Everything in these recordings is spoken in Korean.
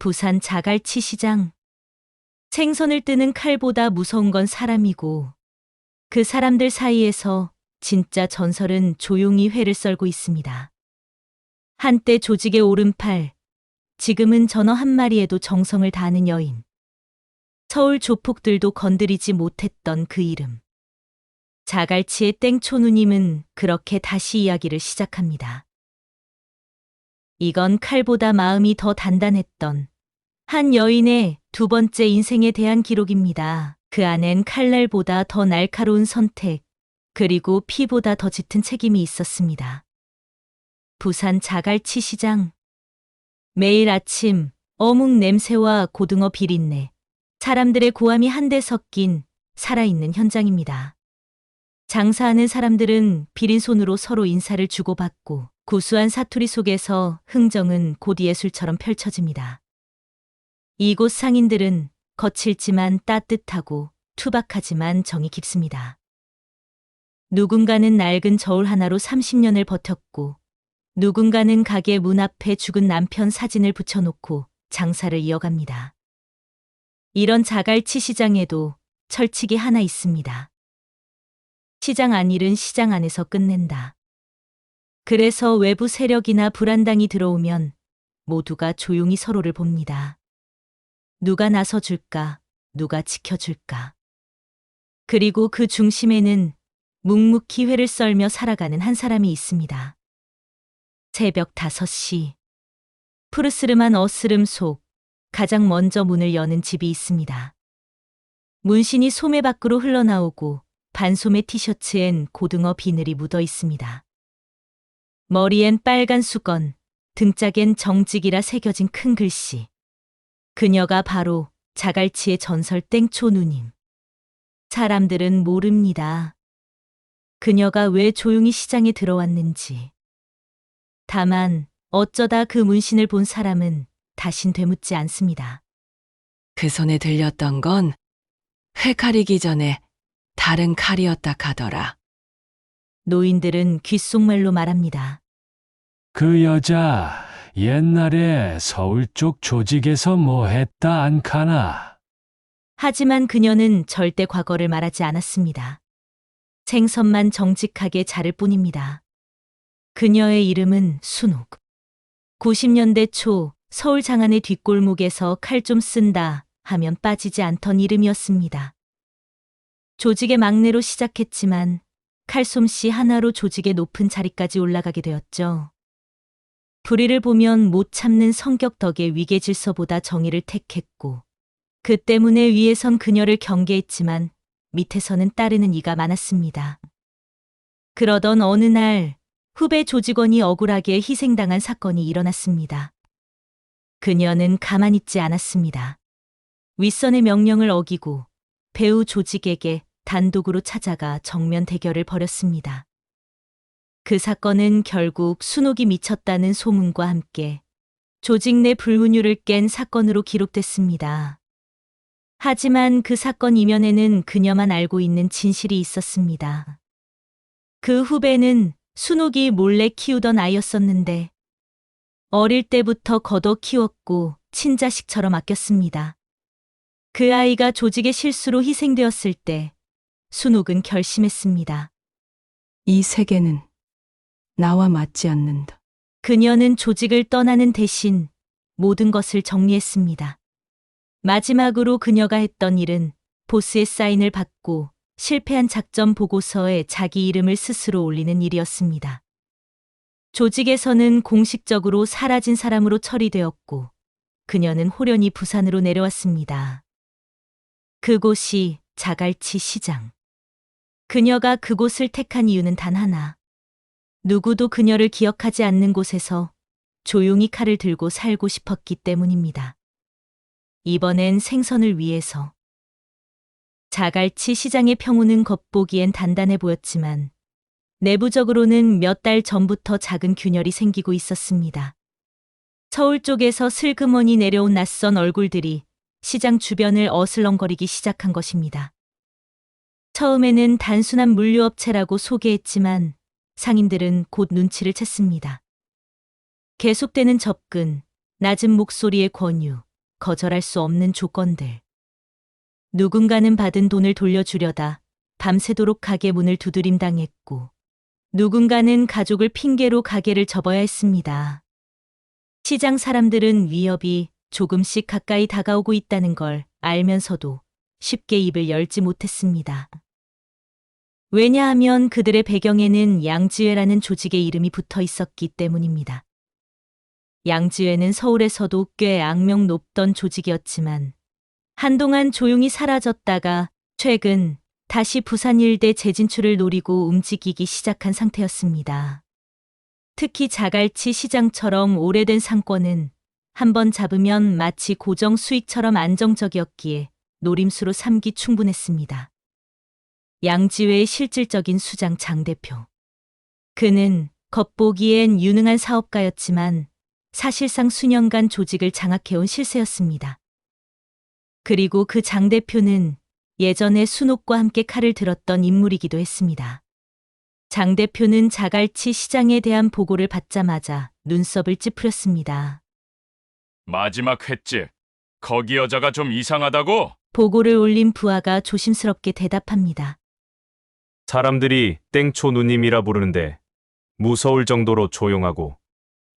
부산 자갈치 시장. 생선을 뜨는 칼보다 무서운 건 사람이고 그 사람들 사이에서 진짜 전설은 조용히 회를 썰고 있습니다. 한때 조직의 오른팔, 지금은 전어 한 마리에도 정성을 다하는 여인. 서울 조폭들도 건드리지 못했던 그 이름. 자갈치의 땡초 누님은 그렇게 다시 이야기를 시작합니다. 이건 칼보다 마음이 더 단단했던 한 여인의 두 번째 인생에 대한 기록입니다. 그 안엔 칼날보다 더 날카로운 선택, 그리고 피보다 더 짙은 책임이 있었습니다. 부산 자갈치 시장. 매일 아침 어묵 냄새와 고등어 비린내, 사람들의 고함이 한데 섞인 살아있는 현장입니다. 장사하는 사람들은 비린 손으로 서로 인사를 주고받고 구수한 사투리 속에서 흥정은 곧 예술처럼 펼쳐집니다. 이곳 상인들은 거칠지만 따뜻하고 투박하지만 정이 깊습니다. 누군가는 낡은 저울 하나로 30년을 버텼고, 누군가는 가게 문 앞에 죽은 남편 사진을 붙여놓고 장사를 이어갑니다. 이런 자갈치 시장에도 철칙이 하나 있습니다. 시장 안일은 시장 안에서 끝낸다. 그래서 외부 세력이나 불안당이 들어오면 모두가 조용히 서로를 봅니다. 누가 나서 줄까, 누가 지켜줄까. 그리고 그 중심에는 묵묵히 회를 썰며 살아가는 한 사람이 있습니다. 새벽 5시. 푸르스름한 어스름 속 가장 먼저 문을 여는 집이 있습니다. 문신이 소매 밖으로 흘러나오고 반소매 티셔츠엔 고등어 비늘이 묻어 있습니다. 머리엔 빨간 수건, 등짝엔 정직이라 새겨진 큰 글씨. 그녀가 바로 자갈치의 전설 땡초 누님. 사람들은 모릅니다. 그녀가 왜 조용히 시장에 들어왔는지. 다만 어쩌다 그 문신을 본 사람은 다신 되묻지 않습니다. 그 손에 들렸던 건 회칼이기 전에 다른 칼이었다 카더라. 노인들은 귓속말로 말합니다. 그 여자 옛날에 서울 쪽 조직에서 뭐 했다 안카나. 하지만 그녀는 절대 과거를 말하지 않았습니다. 생선만 정직하게 자를 뿐입니다. 그녀의 이름은 순옥. 90년대 초 서울 장안의 뒷골목에서 칼 좀 쓴다 하면 빠지지 않던 이름이었습니다. 조직의 막내로 시작했지만 칼솜씨 하나로 조직의 높은 자리까지 올라가게 되었죠. 불의를 보면 못 참는 성격 덕에 위계 질서보다 정의를 택했고 그 때문에 위에선 그녀를 경계했지만 밑에서는 따르는 이가 많았습니다. 그러던 어느 날 후배 조직원이 억울하게 희생당한 사건이 일어났습니다. 그녀는 가만히 있지 않았습니다. 윗선의 명령을 어기고 배우 조직에게 단독으로 찾아가 정면 대결을 벌였습니다. 그 사건은 결국 순옥이 미쳤다는 소문과 함께 조직 내 불문율을 깬 사건으로 기록됐습니다. 하지만 그 사건 이면에는 그녀만 알고 있는 진실이 있었습니다. 그 후배는 순옥이 몰래 키우던 아이였었는데 어릴 때부터 걷어 키웠고 친자식처럼 아꼈습니다. 그 아이가 조직의 실수로 희생되었을 때 순옥은 결심했습니다. 이 세계는 나와 맞지 않는다. 그녀는 조직을 떠나는 대신 모든 것을 정리했습니다. 마지막으로 그녀가 했던 일은 보스의 사인을 받고 실패한 작전 보고서에 자기 이름을 스스로 올리는 일이었습니다. 조직에서는 공식적으로 사라진 사람으로 처리되었고 그녀는 호련히 부산으로 내려왔습니다. 그곳이 자갈치 시장. 그녀가 그곳을 택한 이유는 단 하나. 누구도 그녀를 기억하지 않는 곳에서 조용히 칼을 들고 살고 싶었기 때문입니다. 이번엔 생선을 위해서. 자갈치 시장의 평우는 겉보기엔 단단해 보였지만 내부적으로는 몇 달 전부터 작은 균열이 생기고 있었습니다. 서울 쪽에서 슬그머니 내려온 낯선 얼굴들이 시장 주변을 어슬렁거리기 시작한 것입니다. 처음에는 단순한 물류업체라고 소개했지만 상인들은 곧 눈치를 챘습니다. 계속되는 접근, 낮은 목소리의 권유, 거절할 수 없는 조건들. 누군가는 받은 돈을 돌려주려다 밤새도록 가게 문을 두드림당했고, 누군가는 가족을 핑계로 가게를 접어야 했습니다. 시장 사람들은 위협이 조금씩 가까이 다가오고 있다는 걸 알면서도 쉽게 입을 열지 못했습니다. 왜냐하면 그들의 배경에는 양지회라는 조직의 이름이 붙어 있었기 때문입니다. 양지회는 서울에서도 꽤 악명 높던 조직이었지만 한동안 조용히 사라졌다가 최근 다시 부산 일대 재진출을 노리고 움직이기 시작한 상태였습니다. 특히 자갈치 시장처럼 오래된 상권은 한번 잡으면 마치 고정 수익처럼 안정적이었기에 노림수로 삼기 충분했습니다. 양지회의 실질적인 수장 장 대표. 그는 겉보기엔 유능한 사업가였지만 사실상 수년간 조직을 장악해온 실세였습니다. 그리고 그 장 대표는 예전에 순옥과 함께 칼을 들었던 인물이기도 했습니다. 장 대표는 자갈치 시장에 대한 보고를 받자마자 눈썹을 찌푸렸습니다. 마지막 횟집. 거기 여자가 좀 이상하다고? 보고를 올린 부하가 조심스럽게 대답합니다. 사람들이 땡초 누님이라 부르는데 무서울 정도로 조용하고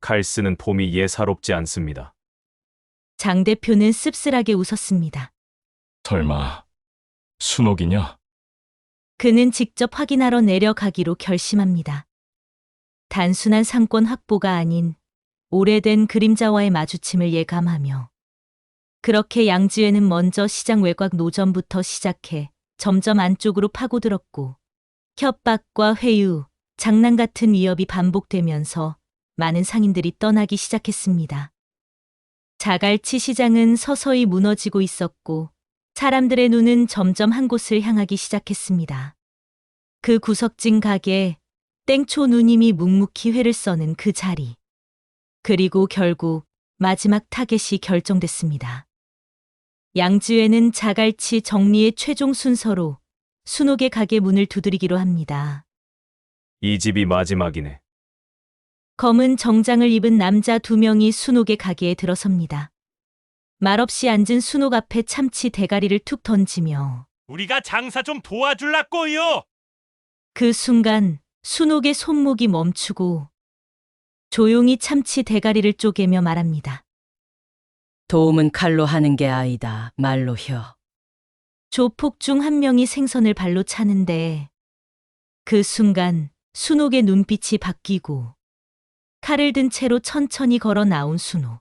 칼 쓰는 폼이 예사롭지 않습니다. 장 대표는 씁쓸하게 웃었습니다. 설마 순옥이냐? 그는 직접 확인하러 내려가기로 결심합니다. 단순한 상권 확보가 아닌 오래된 그림자와의 마주침을 예감하며 그렇게 양지회는 먼저 시장 외곽 노점부터 시작해 점점 안쪽으로 파고들었고 협박과 회유, 장난 같은 위협이 반복되면서 많은 상인들이 떠나기 시작했습니다. 자갈치 시장은 서서히 무너지고 있었고 사람들의 눈은 점점 한 곳을 향하기 시작했습니다. 그 구석진 가게, 땡초 누님이 묵묵히 회를 써는 그 자리. 그리고 결국 마지막 타겟이 결정됐습니다. 양지회는 자갈치 정리의 최종 순서로 순옥의 가게 문을 두드리기로 합니다. 이 집이 마지막이네. 검은 정장을 입은 남자 두 명이 순옥의 가게에 들어섭니다. 말없이 앉은 순옥 앞에 참치 대가리를 툭 던지며 우리가 장사 좀 도와줄라꼬요. 그 순간 순옥의 손목이 멈추고 조용히 참치 대가리를 쪼개며 말합니다. 도움은 칼로 하는 게 아니다. 말로 혀. 조폭 중 한 명이 생선을 발로 차는데 그 순간 순옥의 눈빛이 바뀌고 칼을 든 채로 천천히 걸어 나온 순옥.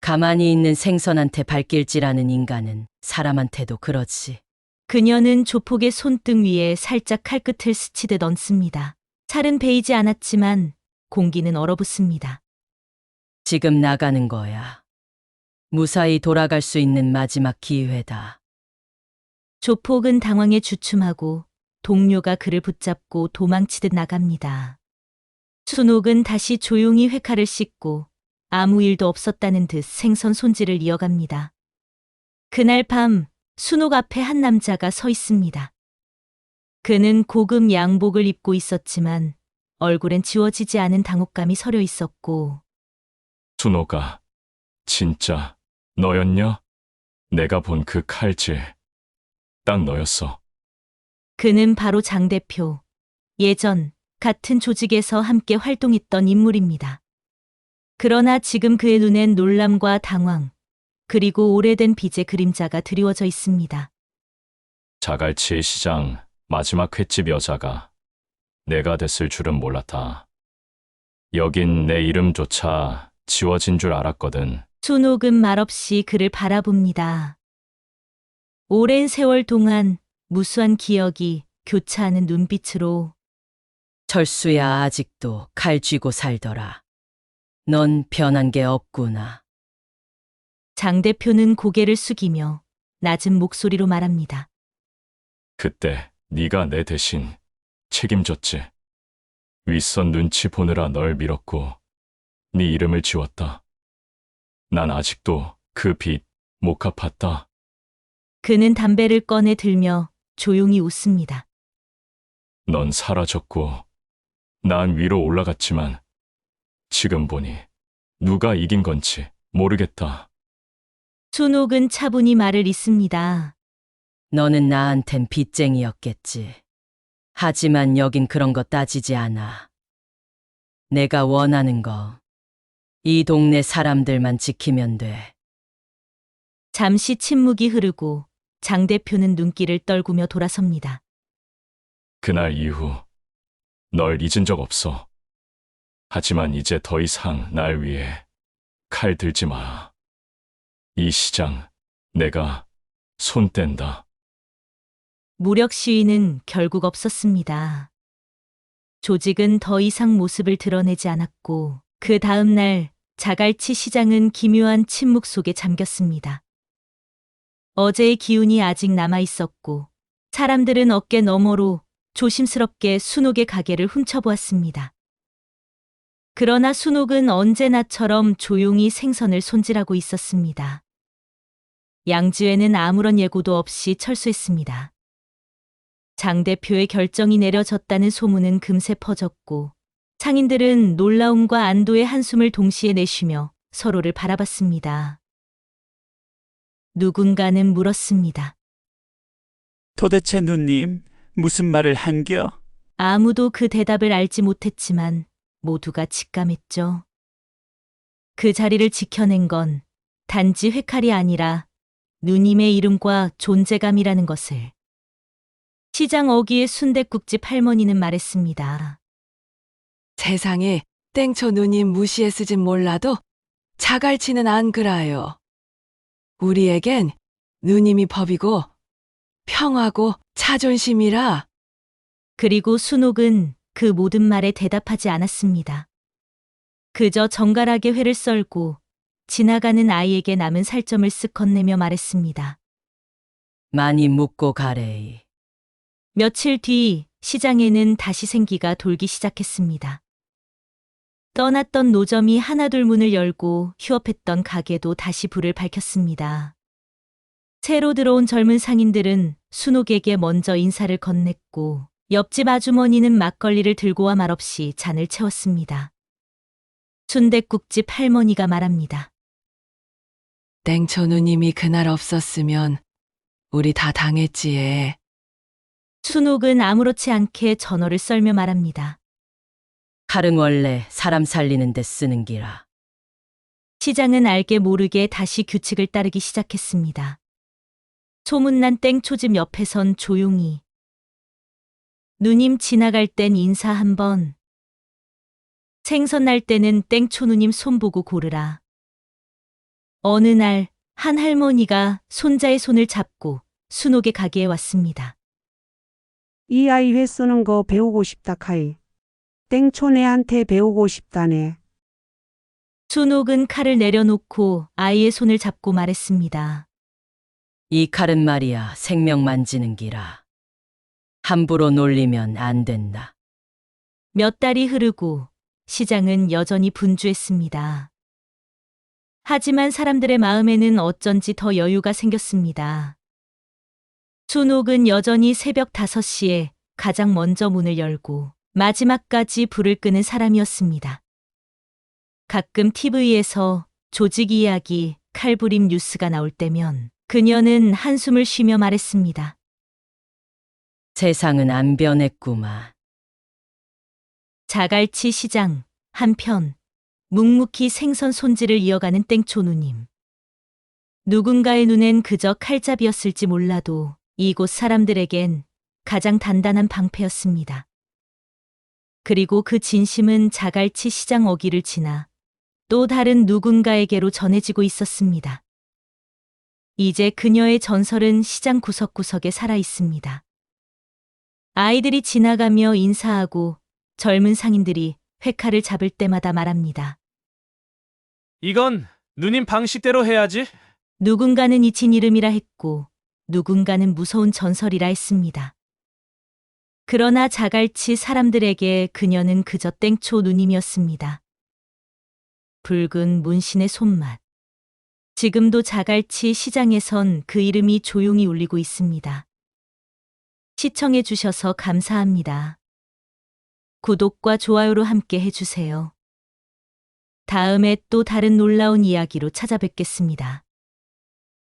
가만히 있는 생선한테 발길질하는 인간은 사람한테도 그렇지. 그녀는 조폭의 손등 위에 살짝 칼끝을 스치듯 얹습니다. 살은 베이지 않았지만 공기는 얼어붙습니다. 지금 나가는 거야. 무사히 돌아갈 수 있는 마지막 기회다. 조폭은 당황해 주춤하고 동료가 그를 붙잡고 도망치듯 나갑니다. 순옥은 다시 조용히 회칼을 씻고 아무 일도 없었다는 듯 생선 손질을 이어갑니다. 그날 밤 순옥 앞에 한 남자가 서 있습니다. 그는 고급 양복을 입고 있었지만 얼굴엔 지워지지 않은 당혹감이 서려 있었고 순옥아, 진짜 너였냐? 내가 본 그 칼질. 딱 너였어. 그는 바로 장 대표. 예전 같은 조직에서 함께 활동했던 인물입니다. 그러나 지금 그의 눈엔 놀람과 당황, 그리고 오래된 빚의 그림자가 드리워져 있습니다. 자갈치 시장 마지막 횟집 여자가 내가 됐을 줄은 몰랐다. 여긴 내 이름조차 지워진 줄 알았거든. 순옥은 말없이 그를 바라봅니다. 오랜 세월 동안 무수한 기억이 교차하는 눈빛으로 철수야 아직도 칼 쥐고 살더라. 넌 변한 게 없구나. 장 대표는 고개를 숙이며 낮은 목소리로 말합니다. 그때 네가 내 대신 책임졌지. 윗선 눈치 보느라 널 밀었고 네 이름을 지웠다. 난 아직도 그 빚 못 갚았다. 그는 담배를 꺼내 들며 조용히 웃습니다. 넌 사라졌고 난 위로 올라갔지만 지금 보니 누가 이긴 건지 모르겠다. 순옥은 차분히 말을 잇습니다. 너는 나한텐 빚쟁이였겠지. 하지만 여긴 그런 거 따지지 않아. 내가 원하는 거, 이 동네 사람들만 지키면 돼. 잠시 침묵이 흐르고 장 대표는 눈길을 떨구며 돌아섭니다. 그날 이후 널 잊은 적 없어. 하지만 이제 더 이상 날 위해 칼 들지 마. 이 시장 내가 손 뗀다. 무력 시위는 결국 없었습니다. 조직은 더 이상 모습을 드러내지 않았고 그 다음 날 자갈치 시장은 기묘한 침묵 속에 잠겼습니다. 어제의 기운이 아직 남아 있었고 사람들은 어깨 너머로 조심스럽게 순옥의 가게를 훔쳐보았습니다. 그러나 순옥은 언제나처럼 조용히 생선을 손질하고 있었습니다. 양지회는 아무런 예고도 없이 철수했습니다. 장 대표의 결정이 내려졌다는 소문은 금세 퍼졌고 상인들은 놀라움과 안도의 한숨을 동시에 내쉬며 서로를 바라봤습니다. 누군가는 물었습니다. 도대체 누님, 무슨 말을 한겨? 아무도 그 대답을 알지 못했지만 모두가 직감했죠. 그 자리를 지켜낸 건 단지 회칼이 아니라 누님의 이름과 존재감이라는 것을. 시장 어기의 순댓국집 할머니는 말했습니다. 세상에 땡초 누님 무시했을진 몰라도 자갈치는 안 그라요. 우리에겐 누님이 법이고 평화고 자존심이라 그리고 순옥은 그 모든 말에 대답하지 않았습니다. 그저 정갈하게 회를 썰고 지나가는 아이에게 남은 살점을 쓱 건네며 말했습니다. 많이 묵고 가래이. 며칠 뒤 시장에는 다시 생기가 돌기 시작했습니다. 떠났던 노점이 하나둘 문을 열고 휴업했던 가게도 다시 불을 밝혔습니다. 새로 들어온 젊은 상인들은 순옥에게 먼저 인사를 건넸고 옆집 아주머니는 막걸리를 들고 와 말없이 잔을 채웠습니다. 순댓국집 할머니가 말합니다. 땡초 누님이 그날 없었으면 우리 다 당했지에. 순옥은 아무렇지 않게 전어를 썰며 말합니다. 칼은 원래 사람 살리는 데 쓰는 기라. 시장은 알게 모르게 다시 규칙을 따르기 시작했습니다. 소문난 땡초집 옆에선 조용히. 누님 지나갈 땐 인사 한 번. 생선 날 때는 땡초 누님 손 보고 고르라. 어느 날, 한 할머니가 손자의 손을 잡고 순옥의 가게에 왔습니다. 이 아이 회 쓰는 거 배우고 싶다 카이. 땡초네한테 배우고 싶다네. 순옥은 칼을 내려놓고 아이의 손을 잡고 말했습니다. 이 칼은 말이야 생명 만지는 기라. 함부로 놀리면 안 된다. 몇 달이 흐르고 시장은 여전히 분주했습니다. 하지만 사람들의 마음에는 어쩐지 더 여유가 생겼습니다. 순옥은 여전히 새벽 5시에 가장 먼저 문을 열고 마지막까지 불을 끄는 사람이었습니다. 가끔 TV에서 조직 이야기, 칼부림 뉴스가 나올 때면 그녀는 한숨을 쉬며 말했습니다. 세상은 안 변했구만. 자갈치 시장 한편 묵묵히 생선 손질을 이어가는 땡초누님. 누군가의 눈엔 그저 칼잡이였을지 몰라도 이곳 사람들에겐 가장 단단한 방패였습니다. 그리고 그 진심은 자갈치 시장 어기를 지나 또 다른 누군가에게로 전해지고 있었습니다. 이제 그녀의 전설은 시장 구석구석에 살아 있습니다. 아이들이 지나가며 인사하고 젊은 상인들이 회칼을 잡을 때마다 말합니다. 이건 누님 방식대로 해야지. 누군가는 잊힌 이름이라 했고 누군가는 무서운 전설이라 했습니다. 그러나 자갈치 사람들에게 그녀는 그저 땡초 누님이었습니다. 붉은 문신의 손맛. 지금도 자갈치 시장에선 그 이름이 조용히 울리고 있습니다. 시청해 주셔서 감사합니다. 구독과 좋아요로 함께 해주세요. 다음에 또 다른 놀라운 이야기로 찾아뵙겠습니다.